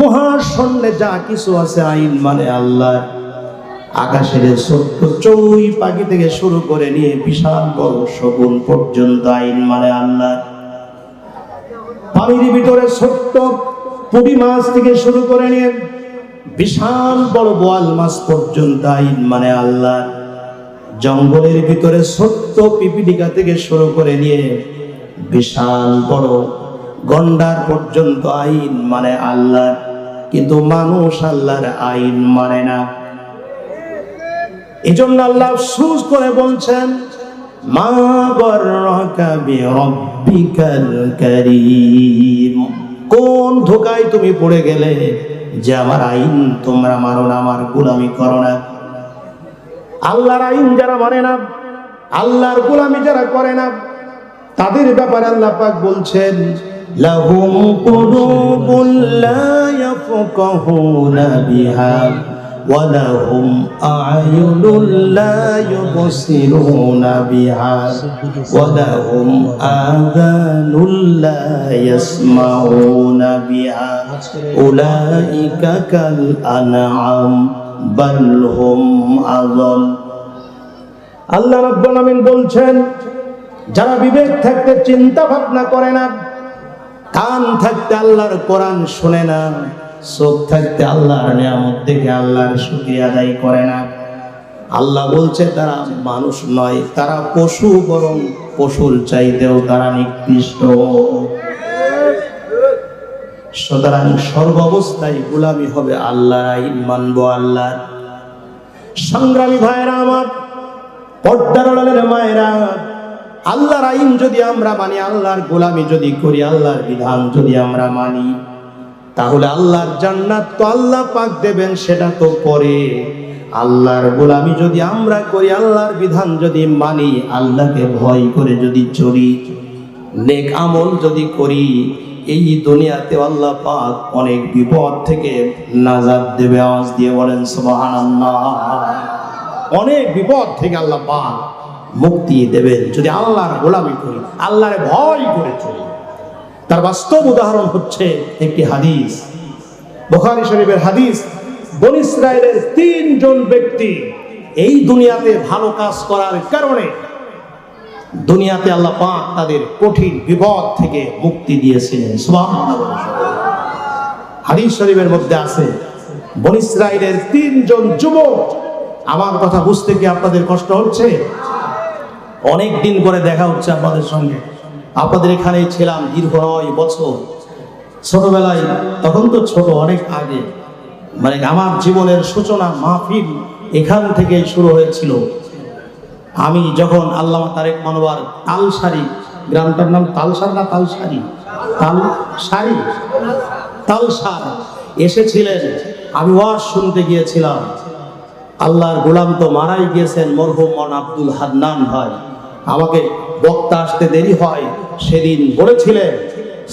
মহাশূন্যে যা কিছু আছে আইন মানে আল্লাহ। আকাশের ছোট্ট চৌই পাখি থেকে শুরু করে নিয়ে বিশাল বড় শগুন পর্যন্ত আইন মানে আল্লাহ। পানির ভিতরে ছোট্ট পুঁটি মাছ থেকে শুরু করে নিয়ে বিশাল বড় বোয়াল মাছ পর্যন্ত আইন মানে আল্লাহ। জঙ্গলের ভিতরে ছোট্ট পিপিলিকা থেকে শুরু করে নিয়ে বিশাল বড় গন্ডার পর্যন্ত আইন মানে আল্লাহ। কিন্তু মানুষ আল্লাহর আইন মানে না। এই জন্য আল্লাহ সুজ করে বলছেন, মা কোন ধোকায় তুমি পড়ে গেলে যে আমার আইন তোমরা মানো না, আমার গোলামি করো না। আল্লাহর আইন যারা মানে না, আল্লাহর গোলামি যারা করে না, তাদের ব্যাপারে আল্লাহ পাক বলছেন লাহুম কুলুবুন লা ইয়াফকাহুনা বিহা ولهم أعين لا يبصرون بها ولهم آذان لا يسمعون بها أولئك كالأنعام بل هم أضل আল্লাহ রাব্বুল আমিন বলছেন যারা বিবেক থাকতে চিন্তা ভাবনা করে না কান থাকতে আল্লাহর কোরআন শুনে না, চোখ থাকতে আল্লাহর নিয়ামত দেখে আল্লাহর শুকরিয়া আদায় করে না। আল্লাহ বলছে, তারা মানুষ নয়, তারা পশু, বরং পশুর চাইতেও তারা নিকৃষ্ট। সুতরাং সর্বাবস্থায় গোলামি হবে আল্লাহর মানবো আল্লাহ সংগ্রামী ভাইরা আমার, পর্দার মায়েরা আল্লাহর আইন যদি আমরা মানি, আল্লাহর গোলামি যদি করি, আল্লাহর বিধান যদি আমরা মানি, তাহলে আল্লাহর জান্নাত তো আল্লাহ পাক দেবেন, সেটা তো পরে। আল্লাহর গোলামি যদি আমরা করি, আল্লাহর বিধান যদি মানি, আল্লাহকে ভয় করে যদি চলি, নেক আমল যদি করি, এই দুনিয়াতে আল্লাহ পাক অনেক বিপদ থেকে নাজাদ দেবে, আওয়াজ দিয়ে বলেন, সুবহানাল্লাহ। অনেক বিপদ থেকে আল্লাহ পাক মুক্তি দেবেন যদি আল্লাহর গোলামি করি, আল্লাহরে ভয় করে চলি। তার বাস্তব উদাহরণ হচ্ছে একটি হাদিস। বোখারি শরীফের হাদিস, বন ইসরায়েলের তিনজন ব্যক্তি এই দুনিয়াতে ভালো কাজ করার কারণে দুনিয়াতে আল্লাহ পাক তাদের কঠিন বিপদ থেকে মুক্তি দিয়েছিলেন। হাদিস শরীফের মধ্যে আছে, বন ইসরায়েলের তিনজন যুবক। আমার কথা বুঝতে কি আপনাদের কষ্ট হচ্ছে? অনেক দিন পরে দেখা হচ্ছে আপনাদের সঙ্গে। আপনাদের এখানে ছিলাম দীর্ঘ নয় বছর। ছোটবেলায়, তখন তো ছোট, অনেক আগে। মানে আমার জীবনের সূচনা মাহফিল এখান থেকেই শুরু হয়েছিল। আমি যখন আল্লামা তারেক মানোয়ার তালসারি, গ্রামটার নাম তালসার না তালসারি? তালসারি তালসার এসেছিলেন। আমি ওয়াজ শুনতে গিয়েছিলাম। আল্লাহর গোলাম তো মারাই গিয়েছেন, মরহুম আব্দুল হান্নান ভাই। আমাকে বক্তা আসতে দেরি হয়। সেদিন বলেছিলেন,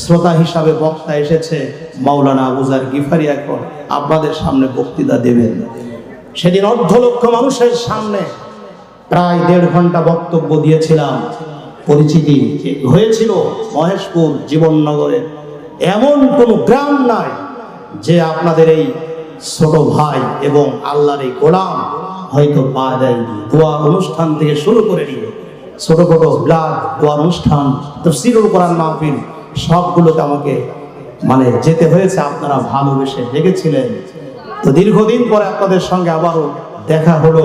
শ্রোতা হিসাবে বক্তা এসেছে, মাওলানা আবুজার গিফারি এখন আপনাদের সামনে বক্তৃতা দেবেন। সেদিন অর্ধ লক্ষ মানুষের সামনে প্রায় দেড় ঘণ্টা বক্তব্য দিয়েছিলাম। পরিচিতি হয়েছিল মহেশপুর জীবননগরে এমন কোনো গ্রাম নাই যে আপনাদের এই ছোট ভাই এবং আল্লাহর এই গোলাম হয়তো পা যায়নি দোয়া অনুষ্ঠান থেকে শুরু করে নিয়ে ছোট ছোট ব্লাড দোয়া অনুষ্ঠান, তফসিরুল কোরআন মাহফিল, সবগুলোতে আমাকে মানে যেতে হয়েছে, আপনারা ভালোবেসে ডেকেছিলেন তো দীর্ঘদিন পরে আপনাদের সঙ্গে আবারও দেখা হলো,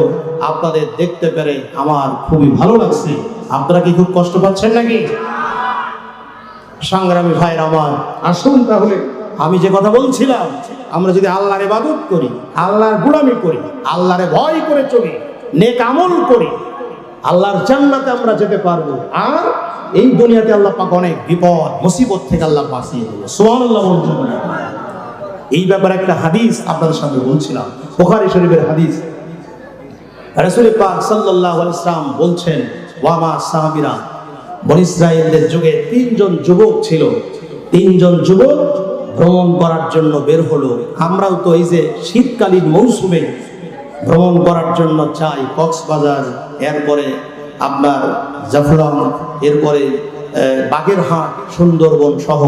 আপনাদের দেখতে পেরে আমার খুবই ভালো লাগছে। আপনারা কি খুব কষ্ট পাচ্ছেন নাকি? সংগ্রামী ভাইয়ের আমার, আসুন তাহলে, আমি যে কথা বলছিলাম, আমরা যদি আল্লাহর ইবাদত করি, আল্লাহর গুলামি করি, আল্লাহরে ভয় করে চলি, নেক আমল করি আল্লাহর জান্নাতে আমরা যেতে পারব। আর এই দুনিয়াতে আল্লাহ পাক অনেক বিপদ, মুসিবত থেকে আল্লাহ বাঁচিয়ে দেবে। সুবহানাল্লাহ বলছেন এই ব্যাপারে একটা হাদিস আপনাদের সঙ্গে বলছিলাম, বুখারী শরীফের হাদিস। রাসূল পাক সাল্লাল্লাহু আলাইহি সাল্লাম বলছেন ওয়ামা সাহাবীরা বনি ইসরায়েলদের যুগে তিনজন যুবক ছিল। তিনজন যুবক ভ্রমণ করার জন্য বের হলো। আমরাও তো এই যে শীতকালীন মৌসুমে ভ্রমণ করার জন্য চাই কক্সবাজার, এরপরে আপনার জাফলং, এরপরে বাগেরহাট, সুন্দরবন সহ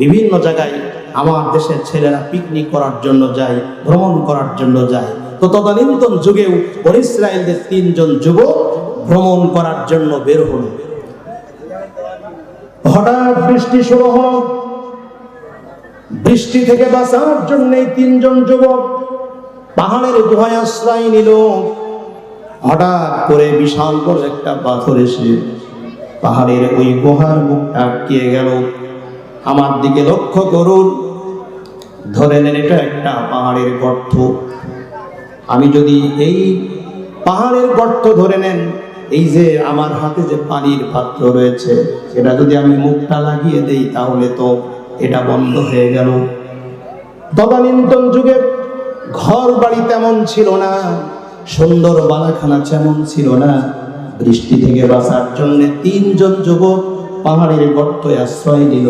বিভিন্ন জায়গায় আমার দেশের ছেলেরা পিকনিক করার জন্য যায়, ভ্রমণ করার জন্য যায়। তো তদানীন্তন যুগেও ইসরায়েলদের তিনজন যুবক ভ্রমণ করার জন্য বের হলো। হঠাৎ বৃষ্টি শুরু হলো। বৃষ্টি থেকে বাঁচার জন্য তিনজন যুবক পাহাড়ের গুহায় আশ্রয় নিল। হঠাৎ করে বিশাল বড় একটা পাথর এসে পাহাড়ের ওই গুহার মুখটা আটকিয়ে গেল। আমার দিকে লক্ষ্য করুন। ধরে নেন, এটা একটা পাহাড়ের গর্ত। আমি যদি এই পাহাড়ের গর্ত ধরে নেন, এই যে আমার হাতে যে পানির পাত্র রয়েছে, সেটা যদি আমি মুখটা লাগিয়ে দেই, তাহলে তো এটা বন্ধ হয়ে গেল। তদানীন্তন যুগে ঘর বাড়ি তেমন ছিল না, সুন্দর বালাখানা তেমন ছিল না। বৃষ্টি থেকে বাঁচার জন্য তিনজন যুবক পাহাড়ের গর্তে আশ্রয় নিল।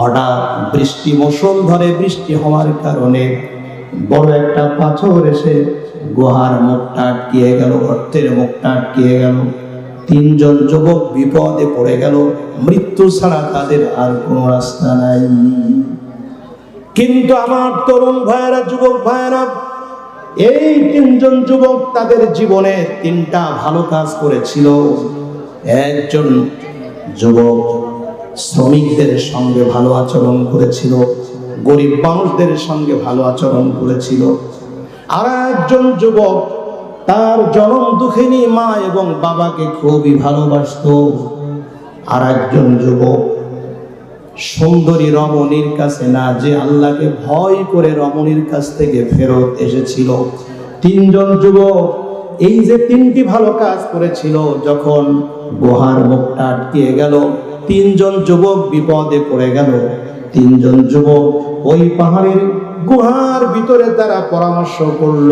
হঠাৎ বৃষ্টি মৌসুম ধরে বৃষ্টি হওয়ার কারণে বড় একটা পাথর এসে গুহার মুখটা আটকিয়ে গেল, গর্তের মুখটা আটকিয়ে গেল। তিনজন যুবক বিপদে পড়ে গেল, মৃত্যু ছাড়া তাদের আর কোনো রাস্তা নাই। কিন্তু আমার তরুণ ভাইয়েরা, যুবক ভাইয়েরা, এই তিনজন যুবক তাদের জীবনে তিনটা ভালো কাজ করেছিল। একজন যুবক শ্রমিকদের সঙ্গে ভালো আচরণ করেছিল, গরিব মানুষদের সঙ্গে ভালো আচরণ করেছিল। আর একজন যুবক তার জনম দুঃখিনী মা এবং বাবাকে খুবই ভালোবাসতো। আর একজন যুবক সুন্দরী রমণীর কাছে না, যে আল্লাহকে ভয় করে রমণীর কাছ থেকে ফেরত এসেছিল। তিনজন যুবক এই যে তিনটি ভালো কাজ করেছিল, যখন গুহার মুখটা আটকিয়ে গেল, তিনজন যুবক বিপদে পড়ে গেল। তিনজন যুবক ওই পাহাড়ের গুহার ভিতরে তারা পরামর্শ করল,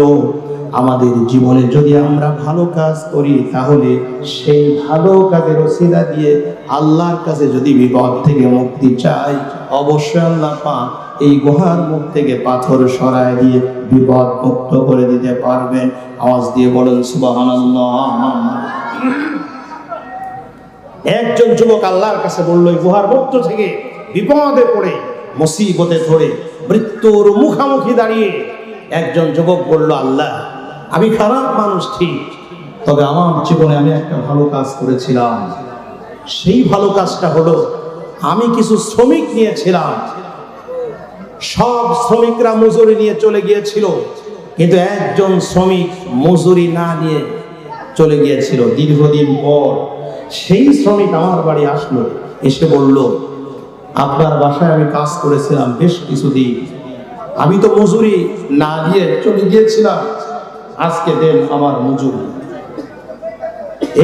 আমাদের জীবনে যদি আমরা ভালো কাজ করি, তাহলে সেই ভালো কাজের ওসিলা দিয়ে আল্লাহর কাছে যদি বিপদ থেকে মুক্তি চাই, অবশ্যই আল্লাহ পাক এই গুহার মুখ থেকে পাথর সরায় দিয়ে বিপদ মুক্ত করে দিতে পারবেন। আওয়াজ দিয়ে বলেন, সুবহানাল্লাহ। একজন যুবক আল্লাহর কাছে বলল গুহার মুক্ত থেকে বিপদে পড়ে, মুসিবতে ধরে মৃত্যুর মুখামুখি দাঁড়িয়ে একজন যুবক বলল, আল্লাহ, আমি খারাপ মানুষ, ঠিক। তবে আমার জীবনে আমি একটা ভালো কাজ করেছিলাম। সেই ভালো কাজটা হলো, আমি কিছু শ্রমিক নিয়েছিলাম। সব শ্রমিকরা মজুরি নিয়ে চলে গিয়েছিল, কিন্তু একজন শ্রমিক মজুরি না নিয়ে চলে গিয়েছিল। দীর্ঘদিন পর সেই শ্রমিক আমার বাড়ি আসলো, এসে বলল আপনার বাসায় আমি কাজ করেছিলাম বেশ কিছুদিন। আমি তো মজুরি না দিয়ে চলে গিয়েছিলাম। আজকে দেন আমার মজুরি।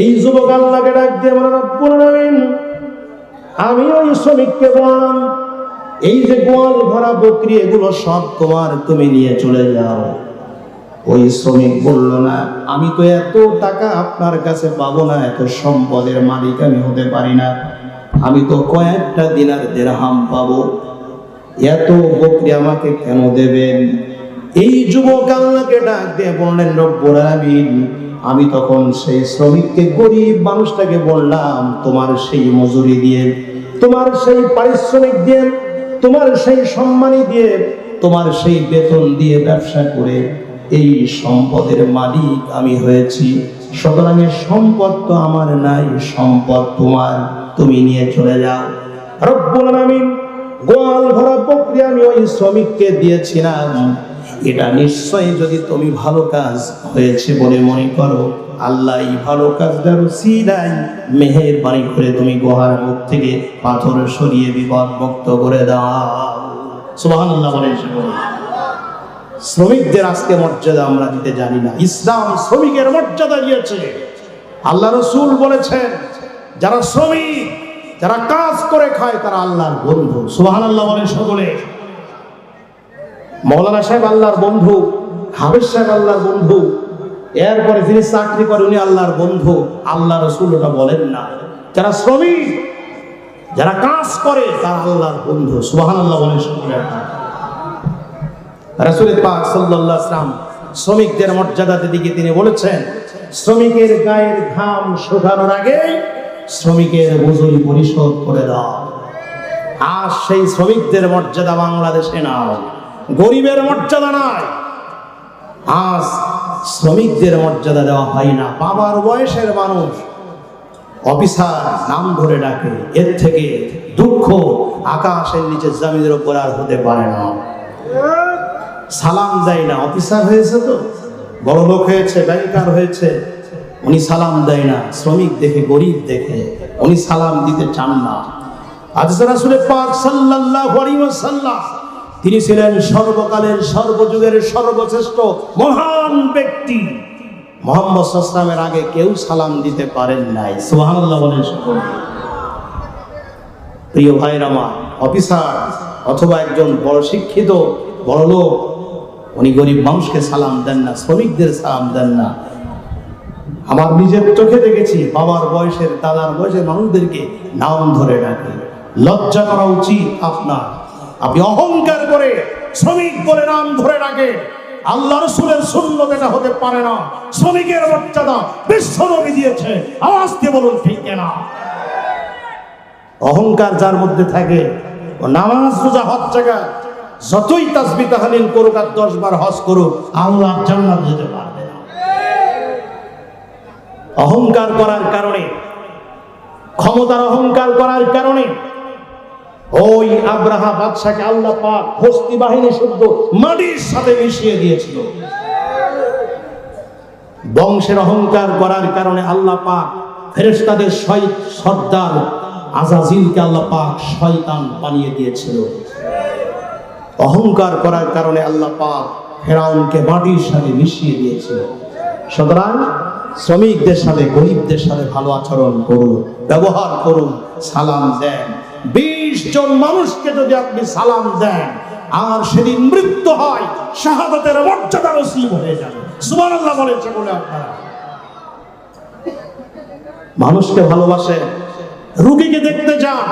এই যুবক আল্লাহকে ডাক দিয়ে আমি ওই শ্রমিককে বললাম, এই যে গোয়াল ভরা বকরি, এগুলো সব তোমার, তুমি নিয়ে চলে যাও। ওই শ্রমিক বলল, না, আমি তো এত টাকা আপনার কাছে পাবো না, এত সম্পদের মালিক আমি হতে পারি না। আমি তো কয়েকটা দিনার দেড়হাম পাবো। এত বকরি আমাকে কেন দেবেন? এই যুবক আল্লাহকে ডাক দিয়ে বললেন, রব্বুল আলামিন। আমি তখন সেই শ্রমিককে, গরিব মানুষটাকে বললাম, তোমার সেই মজুরি দিয়ে, তোমার সেই পারিশ্রমিক দিয়ে, তোমার সেই সম্মানী দিয়ে, তোমার সেই বেতন দিয়ে ব্যবসা করে এই সম্পদের মালিক আমি হয়েছি। সুতরাং সম্পদ তো আমার নাই, সম্পদ তোমার। তুমি নিয়ে চলে যাও। রব্বুল আলামিন গোয়াল ভরা বকরি আমি ওই শ্রমিককে দিয়েছিলাম। এটা নিশ্চয়ই যদি তুমি ভালো কাজ হয়েছে বলে মনে করো আল্লাহ এই ভালো কাজটার মেহের বাড়ি করে তুমি গোহার মুখ থেকে পাথর সরিয়ে বিপদ মুক্ত করে দাও। আল্লাহ বলে। শ্রমিকদের আজকে মর্যাদা আমরা দিতে জানি না। ইসলাম শ্রমিকের মর্যাদা দিয়েছে। আল্লাহ রসুল বলেছেন যারা শ্রমিক, যারা কাজ করে খায়, তারা আল্লাহর বন্ধু। সুবাহান আল্লাহ বলে সকলে। মৌলানা সাহেব আল্লাহর বন্ধু, হাফেজ সাহেব আল্লাহর বন্ধু, এরপরে যিনি চাকরি করে উনি আল্লাহর বন্ধু, আল্লাহ রসুল ওটা বলেন না। যারা শ্রমিক, যারা কাজ করে, তারা আল্লাহর বন্ধু। সুবাহান আল্লাহ বলে সকলে রাসুল পাক সাল্লাল্লাহু ইসলাম শ্রমিকদের মর্যাদাতে দিকে তিনি বলেছেন, শ্রমিকের গায়ের ঘাম শুকানোর আগে শ্রমিকের মজুরি পরিশোধ করে দাও। আজ সেই শ্রমিকদের মর্যাদা বাংলাদেশে নাও গরিবের মর্যাদা নাই। আজ শ্রমিকদের মর্যাদা দেওয়া হয় না, বাবার বয়সের মানুষ অফিসার নাম ধরে ডাকে, এর থেকে দুঃখ আকাশের নিচে জমিদের উপর আর হতে পারে না। সালাম দেয় না, অফিসার হয়েছে তো বড় লোক হয়েছে, ব্যাংকার হয়েছে উনি সালাম দেয় না, শ্রমিক দেখে, গরিব দেখে, উনি সালাম দিতে চান না। তিনি ছিলেন সর্বকালের, সর্বযুগের সর্বশ্রেষ্ঠ মহান ব্যক্তি। মোহাম্মদ আগে কেউ সালাম দিতে পারেন নাই। প্রিয় ভাইরা আমার, অফিসার অথবা একজন বড় শিক্ষিত, বড় লোক, উনি গরিব মানুষকে সালাম দেন না, শ্রমিকদের সালাম দেন না। আমার নিজের চোখে দেখেছি বাবার বয়সের, দাদার বয়সের মানুষদেরকে নাম ধরে ডাকে। লজ্জা করা উচিত আপনার। আপনি অহংকার করে শ্রমিক বলে নাম ধরে ডাকে। আল্লাহ রসুলের শূন্য এটা হতে পারে না। শ্রমিকের মর্যাদা বিশ্বনবী দিয়েছে। আওয়াজ দিয়ে বলুন, ঠিক না অহংকার যার মধ্যে থাকে, ও নামাজ রোজা হজ জায়গা যতই তাসবি তাহালিল করুক আর দশ বার হজ করুক, আল্লাহ জান্নাত যেতে পারবে না অহংকার করার কারণে, ক্ষমতার অহংকার করার কারণে, ওই আব্রাহা বাদশাকে আল্লাহ পাক হস্তি বাহিনী শুদ্ধ মাটির সাথে মিশিয়ে দিয়েছিল। বংশের অহংকার করার কারণে আল্লাহ পাক ফেরেশতাদের শয় সর্দার আজাজিলকে আল্লাহ পাক শয়তান বানিয়ে দিয়েছিল। অহংকার করার কারণে আল্লাহ পাক ফেরাউনকে মাটির সাথে মিশিয়ে দিয়েছিল। সুতরাং শ্রমিকদের সাথে, গরিবদের সাথে ভালো আচরণ করুন, ব্যবহার করুন, সালাম দেন। বিশ জন মানুষকে যদি আপনি সালাম দেন, আর সেদিন মৃত্যু হয়, শাহাদাতের মর্যাদা নসিব হয়ে যাবে। সুবহানাল্লাহ বলেছে বলে আপনারা। মানুষকে ভালোবাসে, রুগীকে দেখতে যান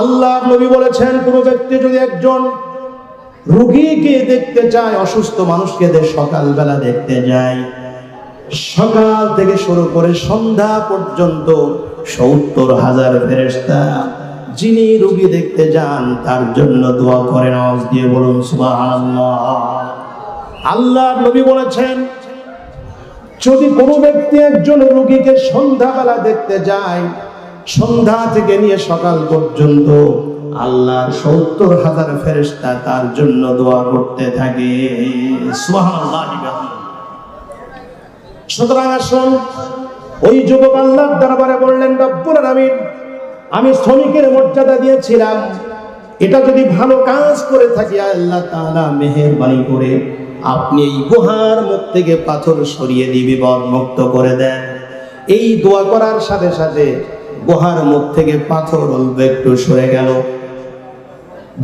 আল্লাহ নবী বলেছেন, কোন ব্যক্তি যদি একজন রুগীকে দেখতে চায়, অসুস্থ মানুষকে সকালবেলা দেখতে যায়। সকাল থেকে শুরু করে সন্ধ্যা পর্যন্ত সত্তর হাজার ফেরেস্তা যিনি রুগী দেখতে যান, তার জন্য দোয়া করেন, আওয়াজ দিয়ে বলুন আল্লাহ নবী বলেছেন, যদি কোনো ব্যক্তি একজন রোগীকে সন্ধ্যাবেলা দেখতে যায়, সন্ধ্যা থেকে নিয়ে সকাল পর্যন্ত আল্লাহর সত্তর হাজার ফেরেস্তা তার জন্য দোয়া করতে থাকে। সুবহানাল্লাহ সুতরাং আসুন, ওই যুবক আল্লাহর দরবারে বললেন, রব্বুল আলামিন, আমি শ্রমিকের মর্যাদা দিয়েছিলাম। এটা যদি ভালো কাজ করে থাকি, আল্লাহ তাআলা মেহেরবানি করে আপনি এই গুহার মুখ থেকে পাথর সরিয়ে বিপদ মুক্ত করে দেন। এই দোয়া করার সাথে সাথে গুহার মুখ থেকে পাথর অল্প একটু সরে গেল।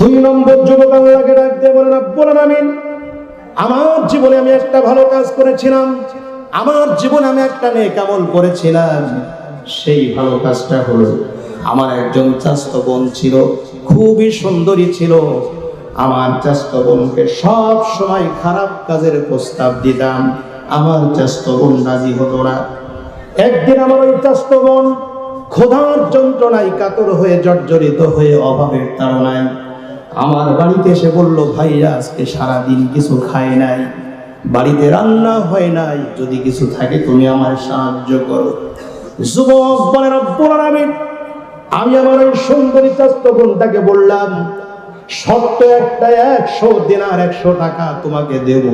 দুই নম্বর যুবক আল্লাহকে ডাক দিয়ে বলেন রব্বুল আলামিন, আমার জীবনে আমি একটা ভালো কাজ করেছিলাম। আমার জীবনে আমি একটা নেক কেমন করেছিলাম? সেই ভালো কাজটা হলো, আমার একজন চাস্ত বোন ছিল, খুবই সুন্দরী ছিল। আমার চাস্ত বোনকে সব সময় খারাপ কাজের প্রস্তাব দিতাম। আমার চাস্ত বোন রাজি হতো না। একদিন আমার ওই চাস্ত বোন ক্ষুধার যন্ত্রণায় কাতর হয়ে জর্জরিত হয়ে অভাবের তাড়নায় আমার বাড়িতে এসে বলল ভাইয়া আজকে সারাদিন কিছু খায় নাই। বাড়িতে রান্না হয় নাই, যদি কিছু থাকে তুমি আমার সাহায্য করো। যুবক বলে, রব্বুল আমি আমার ওই সুন্দরী চাস্ত বোনটাকে বললাম, শর্ত একটা একশো দিনার একশো টাকা তোমাকে দেব।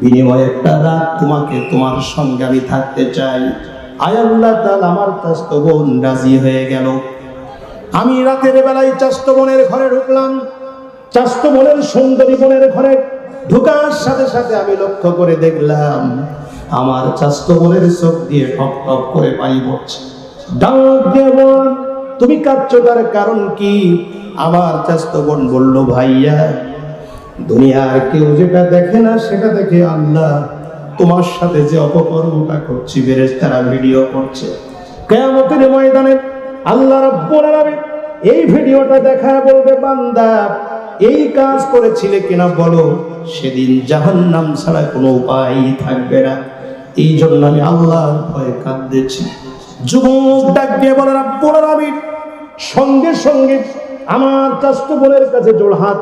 বিনিময়ে একটা রাত তোমাকে তোমার সঙ্গে আমি থাকতে চাই। আয় আল্লাহ তাআলা, আমার চাস্ত বোন রাজি হয়ে গেল। আমি রাতের বেলায় চাস্ত বোনের ঘরে ঢুকলাম। চাস্ত বোনের সুন্দরী বোনের ঘরে ঢুকার সাথে সাথে আমি লক্ষ্য করে দেখলাম, আমার চাস্ত বোনের চোখ দিয়ে টপ টপ করে পানি পড়ছে। ডাক তুমি কাঁদছো তার কারণ কি? আমার চাস্ত বোন বলল, ভাইয়া, দুনিয়ার কেউ যেটা দেখে না, সেটা দেখে আল্লাহ। তোমার সাথে যে অপকর্মটা করছি বেরেস তারা ভিডিও করছে। কেয়ামতের ময়দানে আল্লাহ রাব্বুল আলামিন এই ভিডিওটা দেখা বলবে, বান্দা এই কাজ করেছিলে কিনা বলো? সেদিন জাহান্নাম ছাড়া কোনো উপায় থাকবে না। এই জন্য আমি আল্লাহর ভয়ে কাঁদতেছি। যুবক ডাক দিয়ে বলে, রাব্বুল আলামিন, সঙ্গে সঙ্গে আমার কাস্ত বোনের কাছে জোড়হাত